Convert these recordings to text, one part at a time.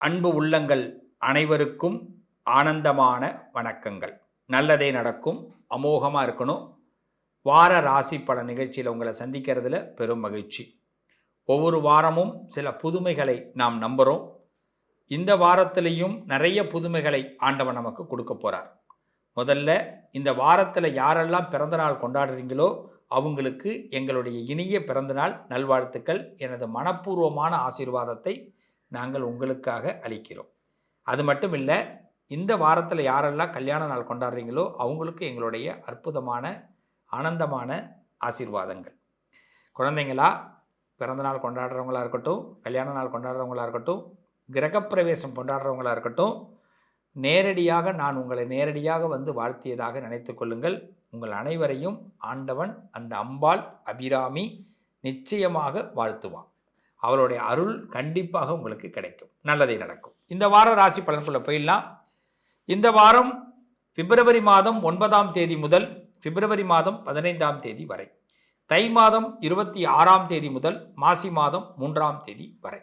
அன்பு உள்ளங்கள் அனைவருக்கும் ஆனந்தமான வணக்கங்கள். நல்லதே நடக்கும். அமோகமாக இருக்கணும். வார ராசி பல நிகழ்ச்சியில் உங்களை சந்திக்கிறதுல பெரும் மகிழ்ச்சி. ஒவ்வொரு வாரமும் சில புதுமைகளை நாம் நம்புகிறோம் இந்த வாரத்திலையும் நிறைய புதுமைகளை ஆண்டவன் நமக்கு கொடுக்க போகிறார் முதல்ல இந்த வாரத்தில் யாரெல்லாம் பிறந்தநாள் கொண்டாடுறீங்களோ அவங்களுக்கு எங்களுடைய இனிய பிறந்தநாள் நல்வாழ்த்துக்கள். எனது மனப்பூர்வமான ஆசீர்வாதத்தை நாங்கள் உங்களுக்காக அளிக்கிறோம். அது மட்டும் இல்லை இந்த வாரத்தில் யாரெல்லாம் கல்யாண நாள் கொண்டாடுறீங்களோ அவங்களுக்கு எங்களுடைய அற்புதமான ஆனந்தமான ஆசீர்வாதங்கள். குழந்தைங்களா பிறந்தநாள் கொண்டாடுறவங்களா இருக்கட்டும் கல்யாண நாள் கொண்டாடுறவங்களா இருக்கட்டும் கிரகப்பிரவேசம் கொண்டாடுறவங்களா இருக்கட்டும் நேரடியாக நான் உங்களை நேரடியாக வந்து வாழ்த்தியதாக நினைத்து கொள்ளுங்கள். உங்கள் அனைவரையும் ஆண்டவன் அந்த அம்பாள் அபிராமி நிச்சயமாக வாழ்த்துவான். அவளுடைய அருள் கண்டிப்பாக உங்களுக்கு கிடைக்கும். நல்லதே நடக்கும். இந்த வார ராசி பலன்குள்ளே போயிடலாம். இந்த வாரம் பிப்ரவரி மாதம் ஒன்பதாம் தேதி முதல் பிப்ரவரி மாதம் பதினைந்தாம் தேதி வரை. தை மாதம் இருபத்தி ஆறாம் தேதி முதல் மாசி மாதம் மூன்றாம் தேதி வரை.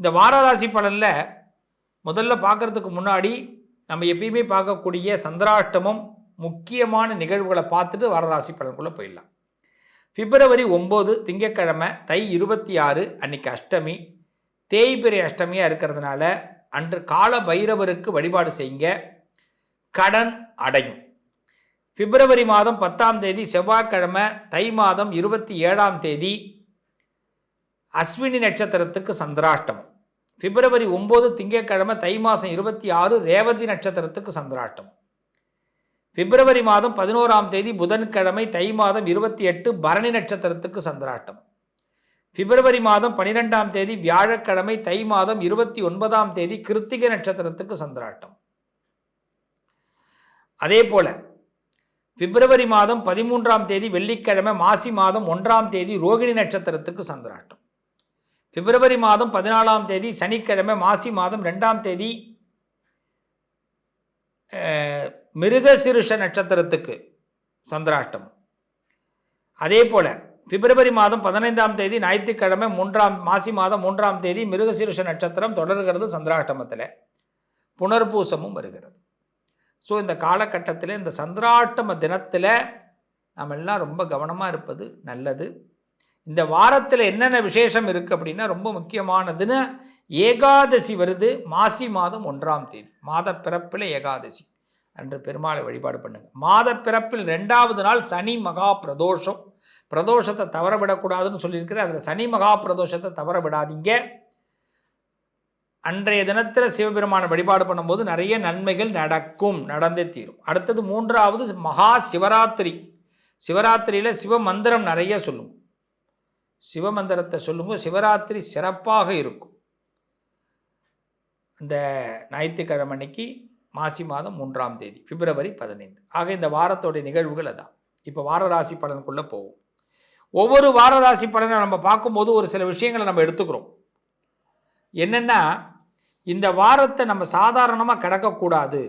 இந்த வார ராசி பலனில் முதல்ல பார்க்கறதுக்கு முன்னாடி நம்ம எப்பயுமே பார்க்கக்கூடிய சந்திராஷ்டமம் முக்கியமான நிகழ்வுகளை பார்த்துட்டு வாரராசி பலனுக்குள்ளே போயிடலாம். பிப்ரவரி ஒம்பது திங்கட்கிழமை தை இருபத்தி ஆறு அன்னைக்கு அஷ்டமி. தேய்பிரை அஷ்டமியாக இருக்கிறதுனால அன்று கால பைரவருக்கு வழிபாடு செய்யுங்க. கடன் அடையும். பிப்ரவரி மாதம் பத்தாம் தேதி செவ்வாய்க்கிழமை தை மாதம் இருபத்தி ஏழாம் தேதி அஸ்வினி நட்சத்திரத்துக்கு சந்திராஷ்டமம். பிப்ரவரி ஒம்பது திங்கக்கிழமை தை மாதம் இருபத்தி ஆறு ரேவதி நட்சத்திரத்துக்கு சந்திராஷ்டமம். பிப்ரவரி மாதம் பதினோராம் தேதி புதன்கிழமை தை மாதம் இருபத்தி எட்டு பரணி நட்சத்திரத்துக்கு சந்திராட்டம். பிப்ரவரி மாதம் பனிரெண்டாம் தேதி வியாழக்கிழமை தை மாதம் இருபத்தி ஒன்பதாம் தேதி கிருத்திகை நட்சத்திரத்துக்கு சந்திராட்டம். அதே போல பிப்ரவரி மாதம் பதிமூன்றாம் தேதி வெள்ளிக்கிழமை மாசி மாதம் ஒன்றாம் தேதி ரோகிணி நட்சத்திரத்துக்கு சந்திராட்டம். பிப்ரவரி மாதம் பதினாலாம் தேதி சனிக்கிழமை மாசி மாதம் ரெண்டாம் தேதி மிருகசிருஷ நட்சத்திரத்துக்கு சந்திராஷ்டம் அதே போல் பிப்ரவரி மாதம் பதினைந்தாம் தேதி ஞாயிற்றுக்கிழமை மூன்றாம் மாசி மாதம் மூன்றாம் தேதி மிருகசீருஷ நட்சத்திரம் தொடர்கிறது சந்திராஷ்டமத்தில். புனர்பூசமும் வருகிறது. ஸோ இந்த காலகட்டத்தில் இந்த சந்திராஷ்டம தினத்தில் நம்ம எல்லாம் ரொம்ப கவனமாக இருப்பது நல்லது. இந்த வாரத்தில் என்னென்ன விசேஷம் இருக்குது அப்படின்னா ரொம்ப முக்கியமானதுன்னு ஏகாதசி வருது மாசி மாதம் ஒன்றாம் தேதி. மாத பிறப்பில் ஏகாதசி அன்று பெருமாளை வழிபாடு பண்ணுங்கள் மாத பிறப்பில் ரெண்டாவது நாள் சனி மகா பிரதோஷம். பிரதோஷத்தை தவற விடக்கூடாதுன்னு சொல்லியிருக்கிறேன் அதில் சனி மகா பிரதோஷத்தை தவற விடாதீங்க. அன்றைய தினத்தில் சிவபெருமான வழிபாடு பண்ணும்போது நிறைய நன்மைகள் நடக்கும் நடந்தே தீரும். அடுத்தது மூன்றாவது மகா சிவராத்திரி. சிவராத்திரியில் சிவ மந்திரம் நிறைய சொல்லும் சிவமந்திரத்தை சொல்லும்போது சிவராத்திரி சிறப்பாக இருக்கும். இந்த ஞாயிற்றுக்கிழமை அன்னைக்கு மாசி மாதம் மூன்றாம் தேதி பிப்ரவரி பதினைந்து. ஆக இந்த வாரத்தோடைய நிகழ்வுகள் அதான். இப்போ வார ராசி பலனுக்குள்ளே போவோம். ஒவ்வொரு வார ராசி பலனை நம்ம பார்க்கும்போது ஒரு சில விஷயங்களை நம்ம எடுத்துக்கிறோம். என்னென்னா இந்த வாரத்தை நம்ம சாதாரணமாக கடக்கக்கூடாது.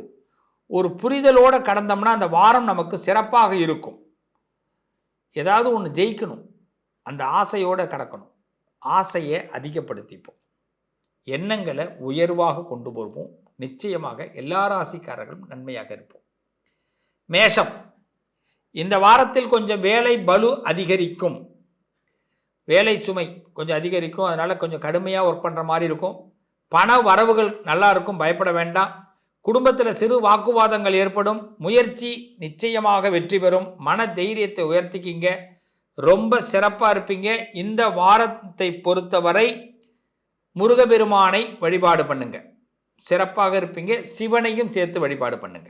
ஒரு புரிதலோடு கடந்தோம்னா அந்த வாரம் நமக்கு சிறப்பாக இருக்கும். ஏதாவது ஒன்று ஜெயிக்கணும். அந்த ஆசையோடு கடக்கணும். ஆசையை அதிகப்படுத்திப்போம். எண்ணங்களை உயர்வாக கொண்டு போவோம். நிச்சயமாக எல்லா ராசிக்காரர்களும் நன்மையாக இருப்போம். மேஷம். இந்த வாரத்தில் கொஞ்சம் வேலை பலு அதிகரிக்கும். வேலை சுமை கொஞ்சம் அதிகரிக்கும். அதனால் கொஞ்சம் கடுமையாக ஒர்க் பண்ணுற மாதிரி இருக்கும். பண வரவுகள் நல்லா இருக்கும். பயப்பட வேண்டாம். குடும்பத்தில் சிறு வாக்குவாதங்கள் ஏற்படும். முயற்சி நிச்சயமாக வெற்றி பெறும். மன தைரியத்தை உயர்த்திக்கிங்க. ரொம்ப சிறப்பாக இருப்பீங்க. இந்த வாரத்தை பொறுத்தவரை முருகபெருமானை வழிபாடு பண்ணுங்க. சிறப்பாக இருப்பீங்க. சிவனையும் சேர்த்து வழிபாடு பண்ணுங்க.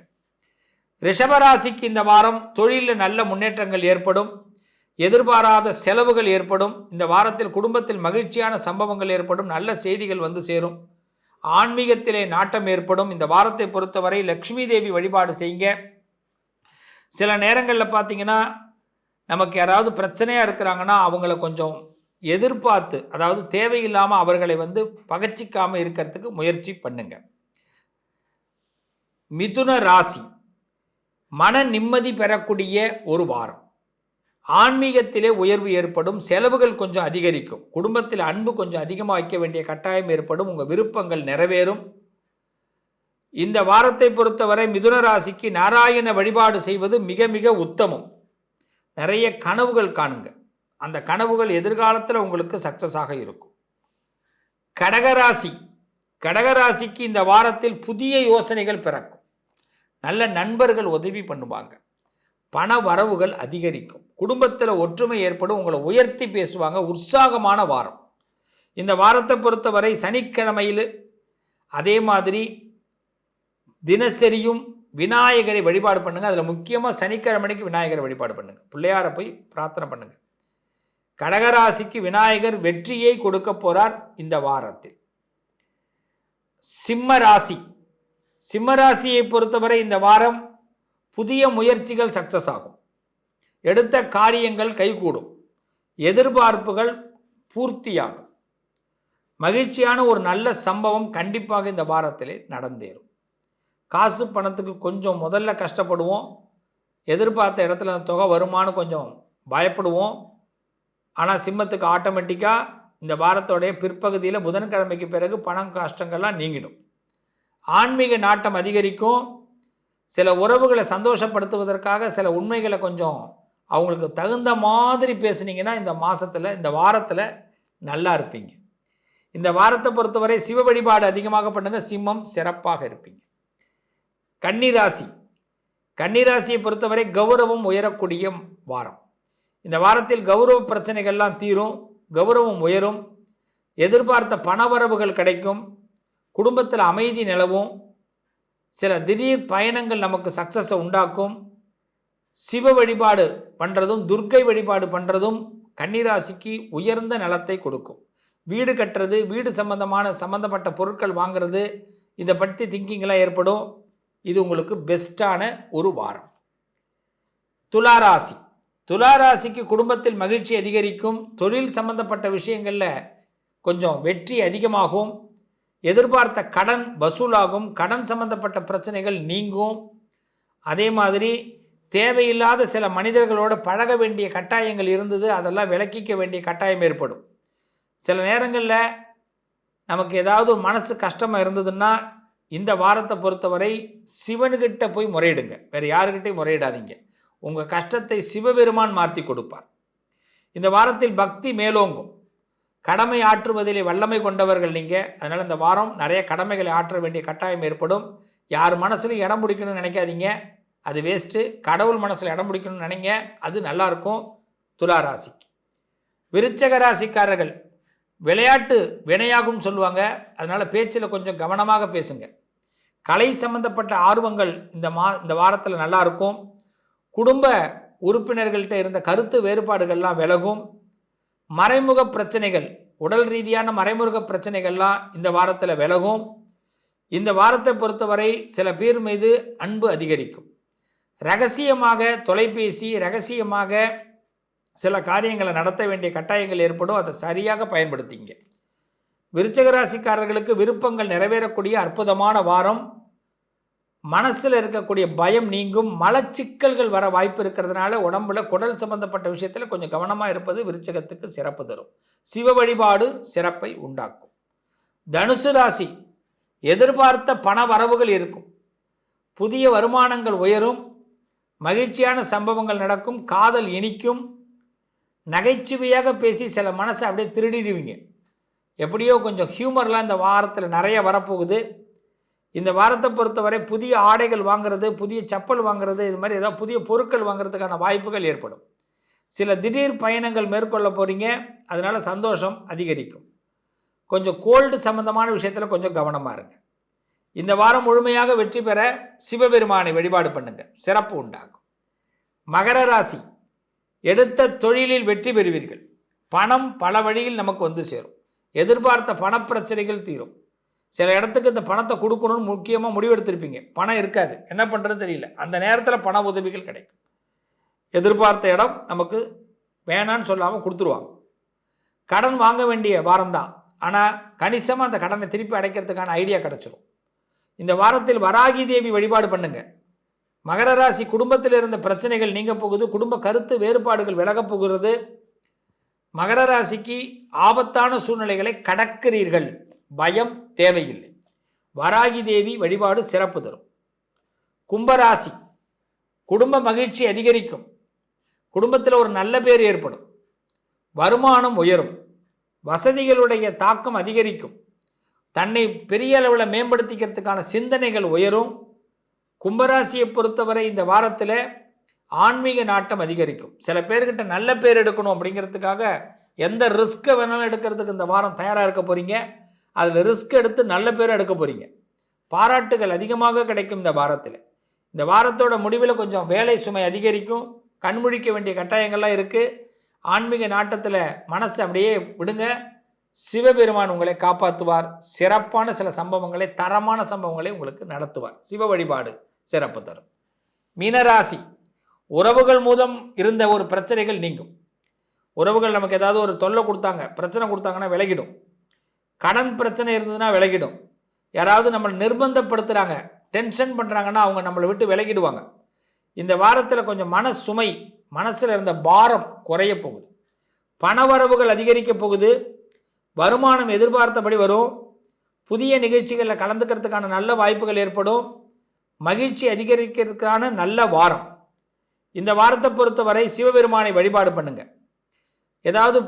ரிஷபராசிக்கு இந்த வாரம் தொழிலில் நல்ல முன்னேற்றங்கள் ஏற்படும். எதிர்பாராத செலவுகள் ஏற்படும். இந்த வாரத்தில் குடும்பத்தில் மகிழ்ச்சியான சம்பவங்கள் ஏற்படும். நல்ல செய்திகள் வந்து சேரும். ஆன்மீகத்திலே நாட்டம் ஏற்படும். இந்த வாரத்தை பொறுத்தவரை லக்ஷ்மி தேவி வழிபாடு செய்யுங்க. சில நேரங்களில் பார்த்தீங்கன்னா நமக்கு யாராவது பிரச்சனையாக இருக்கிறாங்கன்னா அவங்கள கொஞ்சம் எதிர்பார்த்து அதாவது தேவையில்லாமல் அவர்களை வந்து பகச்சிக்காமல் இருக்கிறதுக்கு முயற்சி பண்ணுங்க. மிதுன ராசி. மன நிம்மதி பெறக்கூடிய ஒரு வாரம். ஆன்மீகத்திலே உயர்வு ஏற்படும் செலவுகள் கொஞ்சம் அதிகரிக்கும். குடும்பத்தில் அன்பு கொஞ்சம் அதிகமாக வைக்க வேண்டிய கட்டாயம் ஏற்படும் உங்கள் விருப்பங்கள் நிறைவேறும். இந்த வாரத்தை பொறுத்தவரை மிதுன ராசிக்கு நாராயண வழிபாடு செய்வது மிக மிக உத்தமம். நிறைய கனவுகள் காணுங்க. அந்த கனவுகள் எதிர்காலத்தில் உங்களுக்கு சக்ஸஸாக இருக்கும். கடகராசி. கடகராசிக்கு இந்த வாரத்தில் புதிய யோசனைகள் பிறக்கும். நல்ல நண்பர்கள் உதவி பண்ணுவாங்க. பண வரவுகள் அதிகரிக்கும். குடும்பத்தில் ஒற்றுமை ஏற்படும். உங்களை உயர்த்தி பேசுவாங்க. உற்சாகமான வாரம். இந்த வாரத்தை பொறுத்தவரை சனிக்கிழமையில் அதே மாதிரி தினசரியும் விநாயகரை வழிபாடு பண்ணுங்கள் அதில் முக்கியமாக சனிக்கிழமைக்கு விநாயகரை வழிபாடு பண்ணுங்கள் பிள்ளையாரை போய் பிரார்த்தனை பண்ணுங்கள் கடகராசிக்கு விநாயகர் வெற்றியை கொடுக்க போகிறார் இந்த வாரத்தில். சிம்ம ராசி. சிம்ம ராசியை பொறுத்தவரை இந்த வாரம் புதிய முயற்சிகள் சக்சஸ் ஆகும். எடுத்த காரியங்கள் கைகூடும். எதிர்பார்ப்புகள் பூர்த்தியாகும். மகிழ்ச்சியான ஒரு நல்ல சம்பவம் கண்டிப்பாக இந்த வாரத்திலே நடந்தேறும். காசு பணத்துக்கு கொஞ்சம் முதல்ல கஷ்டப்படுவோம். எதிர்பார்த்த இடத்துல அந்த தொகை வருமானு கொஞ்சம் பயப்படுவோம். ஆனால் சிம்மத்துக்கு ஆட்டோமேட்டிக்காக இந்த வாரத்தோடைய பிற்பகுதியில் புதன்கிழமைக்கு பிறகு பணம் கஷ்டங்கள்லாம் நீங்கிடும். ஆன்மீக நாட்டம் அதிகரிக்கும். சில உறவுகளை சந்தோஷப்படுத்துவதற்காக சில உண்மைகளை கொஞ்சம் அவங்களுக்கு தகுந்த மாதிரி பேசுனீங்கன்னா இந்த மாதத்தில் இந்த வாரத்தில் நல்லா இருப்பீங்க. இந்த வாரத்தை பொறுத்தவரை சிவ வழிபாடு அதிகமாக பண்ணுங்கள் சிம்மம் சிறப்பாக இருப்பீங்க. கன்னிராசி. கன்னிராசியை பொறுத்தவரை கௌரவம் உயரக்கூடிய வாரம். இந்த வாரத்தில் கௌரவ பிரச்சனைகள்லாம் தீரும் கௌரவம் உயரும் எதிர்பார்த்த பணவரவுகள் கிடைக்கும் குடும்பத்தில் அமைதி நிலவும் சில திடீர் பயணங்கள் நமக்கு சக்ஸஸை உண்டாக்கும் சிவ வழிபாடு பண்ணுறதும் துர்க்கை வழிபாடு பண்ணுறதும் கன்னிராசிக்கு உயர்ந்த நலத்தை கொடுக்கும். வீடு கட்டுறது வீடு சம்பந்தமான சம்பந்தப்பட்ட பொருட்கள் வாங்குறது இதை பற்றி திங்கிங்லாம் ஏற்படும். இது உங்களுக்கு பெஸ்ட்டான ஒரு வாரம். துளாராசி துளாராசிக்கு குடும்பத்தில் மகிழ்ச்சி அதிகரிக்கும். தொழில் சம்பந்தப்பட்ட விஷயங்களில் கொஞ்சம் வெற்றி அதிகமாகும். எதிர்பார்த்த கடன் வசூலாகும். கடன் சம்பந்தப்பட்ட பிரச்சனைகள் நீங்கும். அதே மாதிரி தேவையில்லாத சில மனிதர்களோடு பழக வேண்டிய கட்டாயங்கள் இருந்தது. அதெல்லாம் விளக்கிக்க வேண்டிய கட்டாயம் ஏற்படும். சில நேரங்களில் நமக்கு ஏதாவது மனசு கஷ்டமாக இருந்ததுன்னா இந்த வாரத்தை பொறுத்தவரை சிவனுக்கிட்ட போய் முறையிடுங்க. வேறு யாருக்கிட்டையும் முறையிடாதீங்க. உங்கள் கஷ்டத்தை சிவபெருமான் மாற்றி கொடுப்பார். இந்த வாரத்தில் பக்தி மேலோங்கும். கடமை ஆற்றுவதிலே வல்லமை கொண்டவர்கள் நீங்கள் அதனால் இந்த வாரம் நிறைய கடமைகளை ஆற்ற வேண்டிய கட்டாயம் ஏற்படும். யார் மனசுலையும் இடம் பிடிக்கணும்னு நினைக்காதீங்க. அது வேஸ்ட்டு கடவுள் மனசில் இடம் பிடிக்கணும்னு நினைங்க. அது நல்லாயிருக்கும் துலா ராசிக்கு. விருச்சக ராசிக்காரர்கள் விளையாட்டு வினையாகும் சொல்லுவாங்க. அதனால் பேச்சில் கொஞ்சம் கவனமாக பேசுங்கள் கலை சம்பந்தப்பட்ட ஆர்வங்கள் இந்த மா இந்த வாரத்தில் நல்லா இருக்கும். குடும்ப உறுப்பினர்கள்ட்ட இருந்த கருத்து வேறுபாடுகள்லாம் விலகும். மறைமுக பிரச்சனைகள் உடல் ரீதியான மறைமுக பிரச்சனைகள்லாம் இந்த வாரத்தில் விலகும். இந்த வாரத்தை பொறுத்தவரை சில பேர் மீது அன்பு அதிகரிக்கும். ரகசியமாக தொலைபேசி ரகசியமாக சில காரியங்களை நடத்த வேண்டிய கட்டாயங்கள் ஏற்படும். அதை சரியாக பயன்படுத்திங்க. விருச்சக ராசிக்காரர்களுக்கு விருப்பங்கள் நிறைவேறக்கூடிய அற்புதமான வாரம். மனசில் இருக்கக்கூடிய பயம் நீங்கும். மலச்சிக்கல்கள் வர வாய்ப்பு இருக்கிறதுனால உடம்புல குடல் சம்பந்தப்பட்ட விஷயத்தில் கொஞ்சம் கவனமாக இருப்பது விருச்சகத்துக்கு சிறப்பு தரும். சிவ வழிபாடு சிறப்பை உண்டாக்கும். தனுசு ராசி எதிர்பார்த்த பண வரவுகள் இருக்கும். புதிய வருமானங்கள் உயரும். மகிழ்ச்சியான சம்பவங்கள் நடக்கும். காதல் இனிக்கும். நகைச்சுவையாக பேசி சில மனசை அப்படியே திருடிடுவீங்க. எப்படியோ கொஞ்சம் ஹியூமர்லாம் இந்த வாரத்தில் நிறைய வரப்போகுது. இந்த வாரத்தை பொறுத்தவரை புதிய ஆடைகள் வாங்குறது புதிய செப்பல் வாங்குறது இது மாதிரி ஏதாவது புதிய பொருட்கள் வாங்குறதுக்கான வாய்ப்புகள் ஏற்படும். சில திடீர் பயணங்கள் மேற்கொள்ள போகிறீங்க அதனால் சந்தோஷம் அதிகரிக்கும். கொஞ்சம் கோல்டு சம்மந்தமான விஷயத்தில் கொஞ்சம் கவனமாக இருங்க. இந்த வாரம் முழுமையாக வெற்றி பெற சிவபெருமானை வழிபாடு பண்ணுங்க. சிறப்பு உண்டாகும். மகர ராசி எடுத்த தொழிலில் வெற்றி பெறுவீர்கள். பணம் பல வழியில் நமக்கு வந்து சேரும். எதிர்பார்த்த பணப்பிரச்சனைகள் தீரும். சில இடத்துக்கு இந்த பணத்தை கொடுக்கணும்னு முக்கியமாக முடிவெடுத்திருப்பீங்க. பணம் இருக்காது. என்ன பண்ணுறதுன்னு தெரியல. அந்த நேரத்தில் பண உதவிகள் கிடைக்கும். எதிர்பார்த்த இடம் நமக்கு வேணான்னு சொல்லாமல் கொடுத்துருவாங்க. கடன் வாங்க வேண்டிய வாரம் தான். ஆனால் கணிசமாக அந்த கடனை திருப்பி அடைக்கிறதுக்கான ஐடியா கிடச்சிரும். இந்த வாரத்தில் வராகி தேவி வழிபாடு பண்ணுங்க. மகர ராசி குடும்பத்தில் இருந்த பிரச்சனைகள் நீங்க போகுது. குடும்ப கருத்து வேறுபாடுகள் விலகப் போகிறது. மகர ராசிக்கு ஆபத்தான சூழ்நிலைகளை கடக்கிறீர்கள். பயம் தேவையில்லை. வராகி தேவி வழிபாடு சிறப்பு தரும். கும்பராசி குடும்ப மகிழ்ச்சி அதிகரிக்கும். குடும்பத்தில் ஒரு நல்ல பேர் ஏற்படும். வருமானம் உயரும். வசதிகளுடைய தாக்கம் அதிகரிக்கும். தன்னை பெரிய அளவில் மேம்படுத்திக்கிறதுக்கான சிந்தனைகள் உயரும். கும்பராசியை பொறுத்தவரை இந்த வாரத்தில் ஆன்மீக நாட்டம் அதிகரிக்கும். சில பேர்கிட்ட நல்ல பேர் எடுக்கணும் அப்படிங்கிறதுக்காக எந்த ரிஸ்க்கை வேணாலும் எடுக்கிறதுக்கு இந்த வாரம் தயாராக இருக்க போகிறீங்க அதில் ரிஸ்க் எடுத்து நல்ல பேர் எடுக்க போகிறீங்க பாராட்டுகள் அதிகமாக கிடைக்கும் இந்த வாரத்தில். இந்த வாரத்தோட முடிவில் கொஞ்சம் வேலை சுமை அதிகரிக்கும். கண்முழிக்க வேண்டிய கட்டாயங்கள்லாம் இருக்குது ஆன்மீக நாட்டத்தில் மனசை அப்படியே விடுங்க. சிவபெருமான் உங்களை காப்பாற்றுவார் சிறப்பான சில சம்பவங்களை தரமான சம்பவங்களை உங்களுக்கு நடத்துவார். சிவ வழிபாடு சிறப்பு தரும். மீனராசி உறவுகள் மூலம் இருந்த ஒரு பிரச்சனைகள் நீங்கும். உறவுகள் நமக்கு ஏதாவது ஒரு தொல்லை கொடுத்தாங்க பிரச்சனை கொடுத்தாங்கன்னா விலகிடும். கடன் பிரச்சனை இருந்ததுன்னா விலகிடும். யாராவது நம்மளை நிர்பந்தப்படுத்துகிறாங்க டென்ஷன் பண்ணுறாங்கன்னா அவங்க நம்மளை விட்டு விலகிடுவாங்க. இந்த வாரத்தில் கொஞ்சம் மன சுமை மனசில் இருந்த பாரம் குறைய போகுது. பணவரவுகள் அதிகரிக்க போகுது. வருமானம் எதிர்பார்த்தபடி வரும். புதிய நிகழ்ச்சிகளில் கலந்துக்கிறதுக்கான நல்ல வாய்ப்புகள் ஏற்படும். மகிழ்ச்சி அதிகரிக்கிறதுக்கான நல்ல வாரம். இந்த வாரத்தை பொறுத்தவரை சிவபெருமானை வழிபாடு பண்ணுங்க. ஏதாவது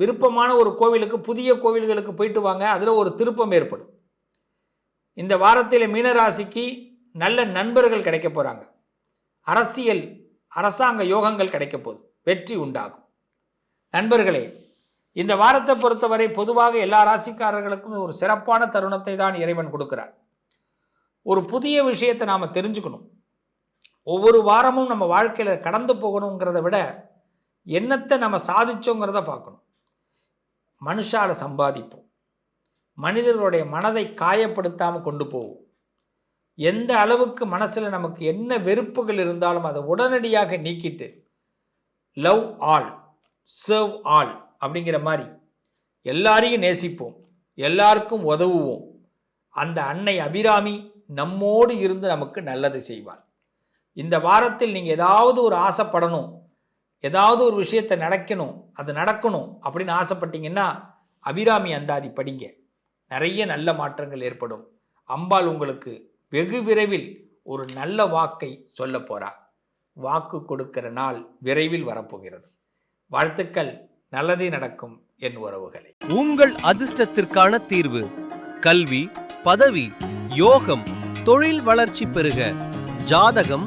விருப்பமான ஒரு கோவிலுக்கு புதிய கோவில்களுக்கு போயிட்டு வாங்க அதில் ஒரு திருப்பம் ஏற்படும். இந்த வாரத்தில் மீனராசிக்கு நல்ல நண்பர்கள் கிடைக்க போகிறாங்க அரசியல் அரசாங்க யோகங்கள் கிடைக்க போகுது. வெற்றி உண்டாகும். நண்பர்களே இந்த வாரத்தை பொறுத்தவரை பொதுவாக எல்லா ராசிக்காரர்களுக்கும் ஒரு சிறப்பான தருணத்தை தான் இறைவன் கொடுக்கிறார். ஒரு புதிய விஷயத்தை நாம் தெரிஞ்சுக்கணும். ஒவ்வொரு வாரமும் நம்ம வாழ்க்கையில் கடந்து போகணுங்கிறத விட என்னத்தை நம்ம சாதிச்சோங்கிறத பார்க்கணும். மனுஷால சம்பாதிப்போம். மனிதர்களுடைய மனதை காயப்படுத்தாமல் கொண்டு போவோம். எந்த அளவுக்கு மனசில் நமக்கு என்ன வெறுப்புகள் இருந்தாலும் அதை உடனடியாக நீக்கிட்டு லவ் ஆல் சர்வ் ஆல் அப்படிங்கிற மாதிரி எல்லாரையும் நேசிப்போம். எல்லாருக்கும் உதவுவோம். அந்த அன்னை அபிராமி நம்மோடு இருந்து நமக்கு நல்லது செய்வார் இந்த வாரத்தில் நீங்கள் ஏதாவது ஒரு ஆசைப்படணும். ஏதாவது ஒரு விஷயத்தை நடக்கணும். அது நடக்கணும் அப்படின்னு ஆசைப்பட்டீங்கன்னா அபிராமி அந்தாதி படிங்க. நிறைய நல்ல மாற்றங்கள் ஏற்படும். அம்பாள் உங்களுக்கு வெகு விரைவில் ஒரு நல்ல வாக்கை சொல்ல போகிறார் வாக்கு கொடுக்கிற நாள் விரைவில் வரப்போகிறது. வாழ்த்துக்கள். நல்லதே நடக்கும் என் உறவுகளை. உங்கள் அதிர்ஷ்டத்திற்கான தீர்வு கல்வி பதவி யோகம் தொழில் வளர்ச்சி பெருக ஜாதகம்